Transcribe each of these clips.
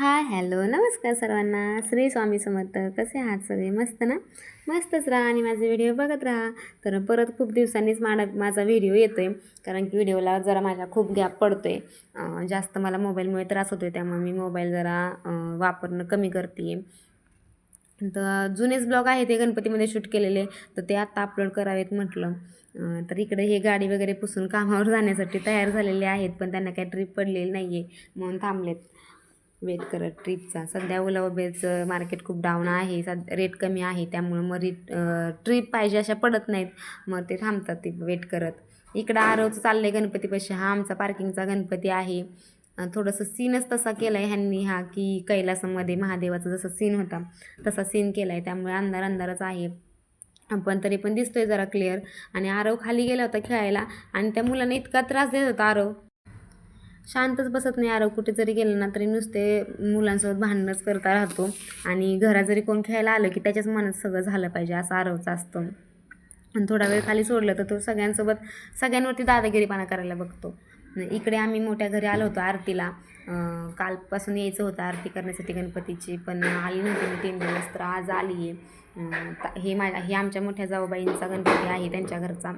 Hi hello नमस्कार सर्वांना. श्री स्वामी समर्थ. कसे आहात सगळे? मस्त ना? मस्तच राहा आणि माझे व्हिडिओ बघत राहा. तर परत खूप दिवसांनीच माडा माझा व्हिडिओ येतो आहे कारण की व्हिडिओला जरा माझा खूप गॅप पडतो आहे जास्त मला मोबाईलमुळे त्रास होतो आहे त्यामुळे मी मोबाईल जरा वापरणं कमी करते तर जुनेच ब्लॉग आहे ते गणपतीमध्ये शूट केलेले. तर ते आत्ता अपलोड करावेत म्हटलं. तर इकडे हे गाडी वगैरे पुसून कामावर जाण्यासाठी तयार झालेले आहेत. पण त्यांना काही ट्रिप पडलेली नाही आहे म्हणून थांबलेत. वेट करत ट्रीपचा. सध्या ओला उबेरचं मार्केट खूप डाऊन आहे. सध्या रेट कमी आहे. त्यामुळं मग रिट ट्रीप पाहिजे अशा पडत नाहीत. मग ते थांबतात ते वेट करत. इकडं आरवचं चाललं आहे गणपतीपाशी. हा आमचा पार्किंगचा गणपती आहे. थोडंसं सीनच तसा केला आहे ह्यांनी हा की कैलासामध्ये महादेवाचा जसा सीन होता तसा सीन केला आहे त्यामुळे अंधार अंधारच आहे. पण तरी पण दिसतोय जरा क्लिअर आणि आरव खाली गेला होता खेळायला. आणि त्या मुलाने इतका त्रास देत होता आरव. शांतच बसत नाही आरव. कुठे जरी गेलं ना तरी नुसते मुलांसोबत भांडणच करता राहतो. आणि घरात जरी कोण खेळायला आलं की त्याच्याच मनात सगळं झालं पाहिजे असं आरवचं असतं. आणि थोडा वेळ खाली सोडलं तर तो सगळ्यांसोबत सगळ्यांवरती दादागिरीपणा करायला बघतो. इकडे आम्ही मोठ्या घरी आलो होतो आरतीला. कालपासून यायचं होतं आरती करण्यासाठी गणपतीची पण आली नव्हती मी तीन दिवस तर आज आली आहे हे माझ्या हे आमच्या मोठ्या जाऊबाईंचा गणपती आहे त्यांच्या घरचा.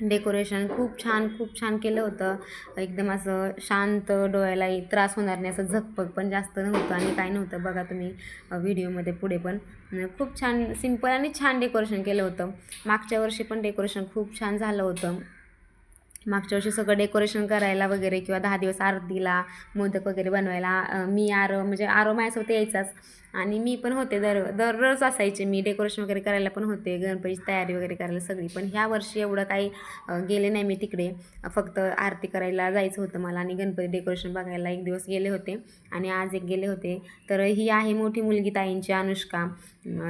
डेकोरेशन खूप छान खूप छान केलं होतं. एकदम असं शांत डोळ्यालाही त्रास होणार नाही असं झकपक पण जास्त नव्हतं आणि काय नव्हतं. बघा तुम्ही व्हिडिओमध्ये पुढे पण. खूप छान सिंपल आणि छान डेकोरेशन केलं होतं. मागच्या वर्षी पण डेकोरेशन खूप छान झालं होतं. मागच्या वर्षी सगळं डेकोरेशन करायला वगैरे किंवा दहा दिवस आरतीला मोदक वगैरे बनवायला मी आरो म्हणजे आरो माझ्यासोबत यायचाच. आणि मी पण होते दर दररोज असायचे. मी डेकोरेशन वगैरे करायला पण होते. गणपतीची तयारी वगैरे करायला सगळी. पण ह्या वर्षी एवढं काही गेले नाही मी तिकडे. फक्त आरती करायला जायचं होतं मला आणि गणपती डेकोरेशन बघायला एक दिवस गेले होते आणि आज एक गेले होते. तर ही आहे मोठी मुलगी ताईंची अनुष्का.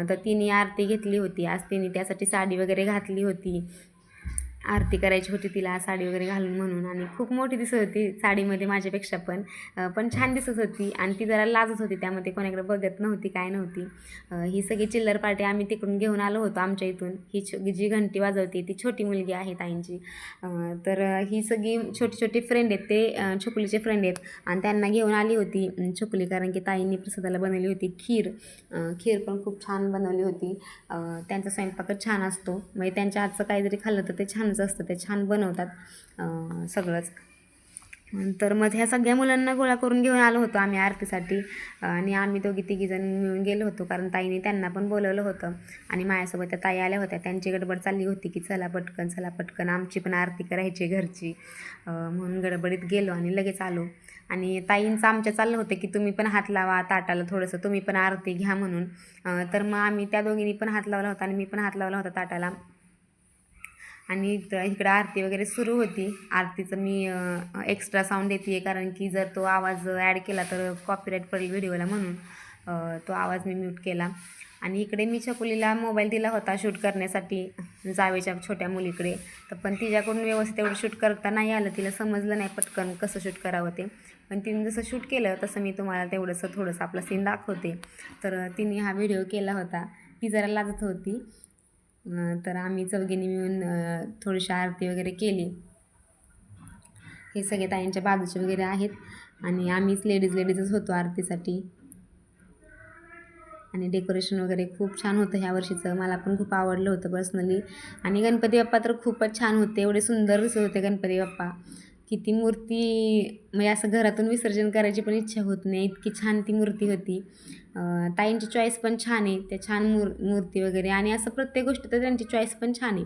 तर तिने आरती घेतली होती. आज तिने त्यासाठी साडी वगैरे घातली होती. आरती करायची होती तिला साडी वगैरे घालून म्हणून. आणि खूप मोठी दिसत होती साडीमध्ये माझ्यापेक्षा पण. पण छान दिसत होती. आणि ती जरा लाजत होती. त्यामध्ये कोणाकडे बघत नव्हती काय नव्हती. ही सगळी चिल्लर पार्टी आम्ही तिकडून घेऊन आलो होतो आमच्या इथून. ही छो जी घंटी वाजवते ती छोटी मुलगी आहे ताईंची. तर ही सगळी छोटी छोटी फ्रेंड आहेत. ते अं, फ्रेंड आहेत. आणि त्यांना घेऊन आली होती छोकली कारण की ताईंनी प्रसादाला बनवली होती खीर. खीर पण खूप छान बनवली होती. त्यांचा स्वयंपाकच छान असतो. म्हणजे त्यांच्या आजचं काही जरी खाल्लं तर ते छानच असतं ते छान बनवतात सगळंच. तर मग ह्या सगळ्या मुलांना गोळा करून घेऊन आलो होतो आम्ही आरतीसाठी. आणि आम्ही दोघी तिघीजण मिळून गेलो होतो कारण ताईने त्यांना पण बोलवलं होतं. आणि माझ्यासोबत त्या ताई आल्या होत्या. त्यांची गडबड चालली होती की चला पटकन चला पटकन आमची पण आरती करायची घरची. म्हणून गडबडीत गेलो आणि लगेच आलो. आणि ताईंचं आमच्या चाललं होतं की तुम्ही पण हात लावा ताटाला थोडंसं तुम्ही पण आरती घ्या म्हणून. तर मग आम्ही त्या दोघींनी पण हात लावला होता आणि मी पण हात लावला होता ताटाला. आणि इथं इकडं आरती वगैरे सुरू होती. आरतीचं मी एक्स्ट्रा साऊंड देते आहे कारण की जर तो आवाज ॲड केला तर कॉपीराईट पडेल व्हिडिओला म्हणून. तो आवाज मी म्यूट केला. आणि इकडे मी छकुलीला मोबाईल दिला होता शूट करण्यासाठी जावेच्या छोट्या मुलीकडे. तर पण तिच्याकडून व्यवस्थित एवढं शूट करता नाही आलं. तिला समजलं नाही पटकन कसं शूट करावं ते. पण तिने जसं शूट केलं तसं मी तुम्हाला तेवढंसं थोडंसं आपला सीन दाखवते. तर तिने हा व्हिडिओ केला होता. ती जरा लाजत होती. तर आम्ही चौघींनी मिळून थोडीशी आरती वगैरे केली. हे सगळे ताईंच्या बाजूचे वगैरे आहेत. आणि आम्हीच लेडीज लेडीजच होतो आरतीसाठी. आणि डेकोरेशन वगैरे खूप छान होतं ह्या वर्षीचं. मला पण खूप आवडलं होतं पर्सनली आणि गणपती बाप्पा तर खूपच छान होते. एवढे सुंदर दिसत होते गणपती बाप्पा. किती मूर्ती म्हणजे असं घरातून विसर्जन करायची पण इच्छा होत नाही. इतकी छान ती मूर्ती होती. ताईंची चॉईस पण छान आहे त्या छान मूर मूर्ती वगैरे. आणि असं प्रत्येक गोष्ट तर त्यांची चॉईस पण छान आहे.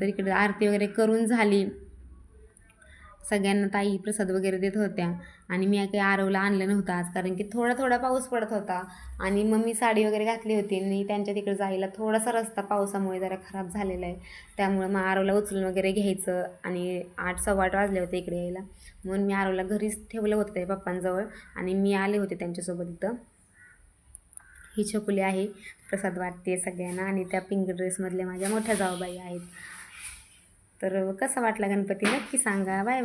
तर इकडे आरती वगैरे करून झाली. सगळ्यांना ताई प्रसाद वगैरे देत होत्या. आणि मी काही आरवला आणलं नव्हतं आज कारण की थोडा थोडा पाऊस पडत होता. आणि मग मी साडी वगैरे घातली होती आणि त्यांच्या तिकडे जायला थोडासा रस्ता पावसामुळे जरा खराब झालेला आहे. त्यामुळं मग आरवला उचलून वगैरे घ्यायचं आणि आठ सव्वा आठ वाजले होते इकडे यायला. म्हणून मी आरवला घरीच ठेवलं होतं त्या पप्पांजवळ आणि मी आले होते त्यांच्यासोबत इथं. ही छकुली आहे प्रसाद वाटते सगळ्यांना आणि त्या पिंक ड्रेसमधल्या माझ्या मोठ्या जाऊबाई आहेत. तर कसा वाटला गणपती नक्की सांगा. बाय.